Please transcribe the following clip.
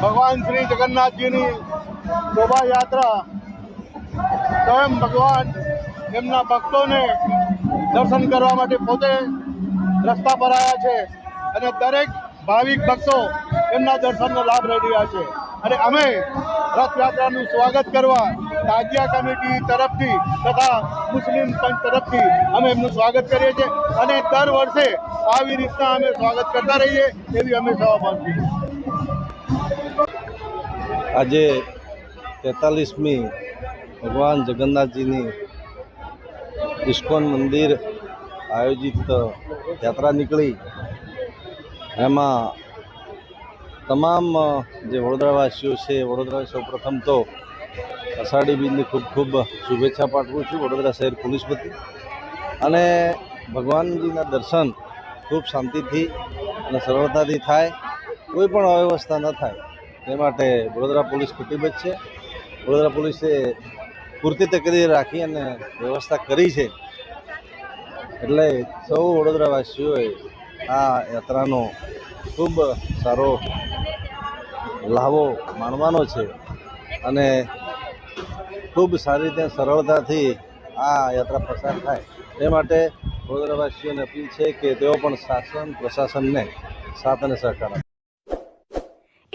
ભગવાન શ્રી જગન્નાથજીની શોભાયાત્રા. સ્વયં ભગવાન એમના ભક્તોને દર્શન કરવા માટે પોતે રસ્તા પર આવ્યા છે અને દરેક ભાવિક ભક્તો એમના દર્શનનો લાભ લઈ રહ્યા છે. અને અમે રથયાત્રાનું સ્વાગત કરવા તાજિયા કમિટી તરફથી તથા મુસ્લિમ પંચ તરફથી અમે એમનું સ્વાગત કરીએ છીએ અને દર વર્ષે આવી રીતના અમે સ્વાગત કરતા રહીએ એવી અમે સવા માંગીએ આજે તેતાલીસમી ભગવાન જગન્નાથજીની ઇસ્કોન મંદિર આયોજિત યાત્રા નીકળી. એમાં તમામ જે વડોદરાવાસીઓ છે, વડોદરા સૌ પ્રથમ તો અષાઢી બીજની ખૂબ ખૂબ શુભેચ્છા પાઠવું છું, વડોદરા શહેર પોલીસ વતી. અને ભગવાનજીના દર્શન ખૂબ શાંતિથી અને સરળતાથી થાય, કોઈ પણ અવ્યવસ્થા ન થાય. તે માટે વડોદરા પોલીસ કટિબદ્ધ છે. વડોદરા પોલીસે પૂરતી તકેદારી રાખી અને વ્યવસ્થા કરી છે. એટલે સૌ વડોદરાવાસીઓએ આ યાત્રાનો ખૂબ સારો લાભો માણવાનો છે અને ખૂબ સારી રીતે સરળતાથી આ યાત્રા પસાર થાય. તે માટે વડોદરાવાસીઓને અપીલ છે કે તેઓ પણ શાસન, પ્રશાસનને સાથ અને સહકાર